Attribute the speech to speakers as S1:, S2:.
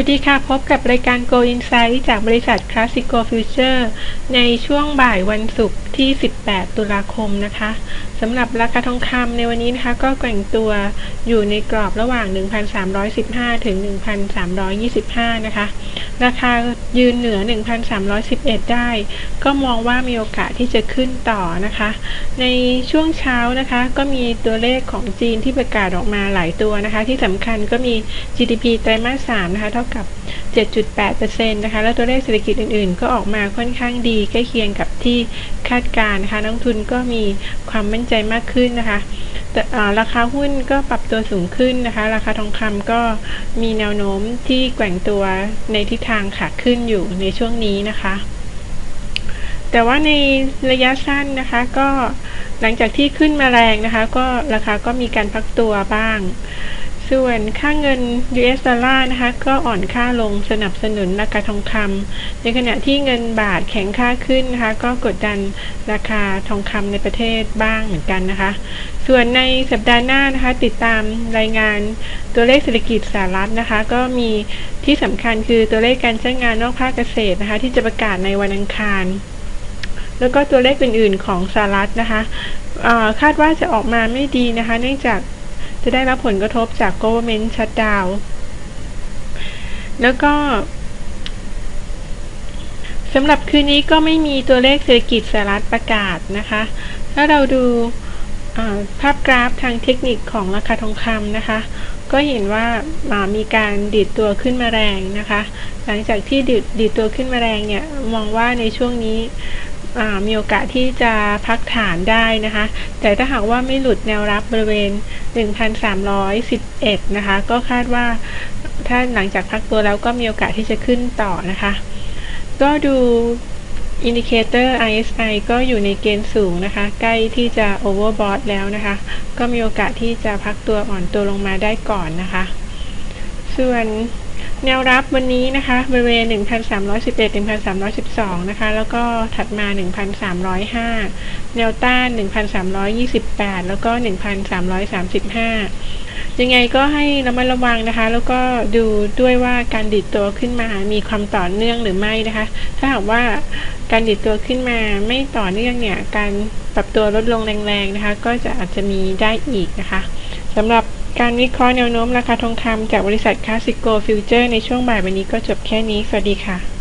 S1: วัสดีค่ะ พบกับรายการ Go Insight จากบริษัท Classico Future ในช่วงบ่ายวันศุกร์ที่ 18 ตุลาคมนะคะสำหรับราคาทองคำในวันนี้นะคะ ก็แกว่งตัวอยู่ในกรอบระหว่าง 1,315 ถึง 1,325 นะคะ ราคายืนเหนือ 1,311 ได้ ก็มองว่ามีโอกาสที่จะขึ้นต่อนะคะ ในช่วงเช้านะคะก็มีตัวเลขของจีนที่ประกาศออกมาหลายตัวนะคะ ที่สำคัญก็มี GDP ไตรมาส 3 นะคะ เท่ากับ 7.8%นะคะ แล้วตัวเลขเศรษฐกิจอื่นๆ ก็ออกมาค่อนข้างดีใกล้เคียงกับที่คาดการณ์นะคะนักทุนก็มีความมั่นใจมากขึ้นนะคะราคาหุ้นก็ปรับตัวสูงขึ้นนะคะ ราคาทองคำก็มีแนวโน้มที่แกว่งตัวในทิศทางขาขึ้นอยู่ในช่วงนี้นะคะ แต่ว่าในระยะสั้นนะคะ ก็หลังจากที่ขึ้นมาแรงนะคะ ก็ราคาก็มีการพักตัวบ้าง ส่วนค่าเงิน US ดอลลาร์นะคะ ก็อ่อนค่าลงสนับสนุนราคาทองคำในขณะที่เงินบาทแข็งค่าขึ้นนะคะ ก็กดดันราคาทองคำในประเทศบ้างเหมือนกันนะคะ ส่วนในสัปดาห์หน้านะคะ ติดตามรายงานตัวเลขเศรษฐกิจสหรัฐนะคะ ก็มีที่สำคัญคือตัวเลขการจ้างงานนอกภาคเกษตรนะคะ ที่จะประกาศในวันอังคารแล้วก็ตัวเลขอื่น ๆ ของสหรัฐนะคะคาดว่าจะออกมาไม่ดีนะคะ เนื่องจาก จะได้รับผลกระทบจาก government shutdown แล้วก็สำหรับคืนนี้ก็ไม่มีตัวเลขเศรษฐกิจสหรัฐประกาศนะคะ ถ้าเราดูภาพกราฟทางเทคนิคของราคาทองคำนะคะ ก็เห็นว่ามีการดิดตัวขึ้นมาแรงนะคะ หลังจากที่ดิดดดตัวขึ้นมาแรงเนี่ย มองว่าในช่วงนี้ มีโอกาสที่จะพักฐานได้นะคะ แต่ถ้าหากว่าไม่หลุดแนวรับบริเวณ 1,311 นะคะ ก็คาดว่าถ้าหลังจากพักตัวแล้วก็มีโอกาสที่จะขึ้นต่อนะคะ ก็ดูอินดิเคเตอร์ RSI ก็อยู่ในเกณฑ์สูงนะคะ ใกล้ที่จะ overbought แล้วนะคะ ก็มีโอกาสที่จะพักตัวอ่อนตัวลงมาได้ก่อนนะคะ ส่วน แนวรับวันนี้นะคะบริเวณ 1,311 1,312 นะคะ แล้วก็ถัดมา 1,305 แนวต้าน 1,328 แล้วก็ 1,335 ยังไงก็ให้ระมัดระวังนะคะ แล้วก็ดูด้วยว่าการดิดตัวขึ้นมา มีความต่อเนื่องหรือไม่นะคะ ถ้าหากว่าการดิดตัวขึ้นมาไม่ต่อเนื่องเนี่ย การปรับตัวลดลงแรงๆนะคะ ก็จะอาจจะมีได้อีกนะคะสำหรับ การวิเคราะห์แนวโน้มราคาทองคำจากบริษัทคาสิโกฟิวเจอร์ในช่วงบ่ายวันนี้ก็จบแค่นี้ สวัสดีค่ะ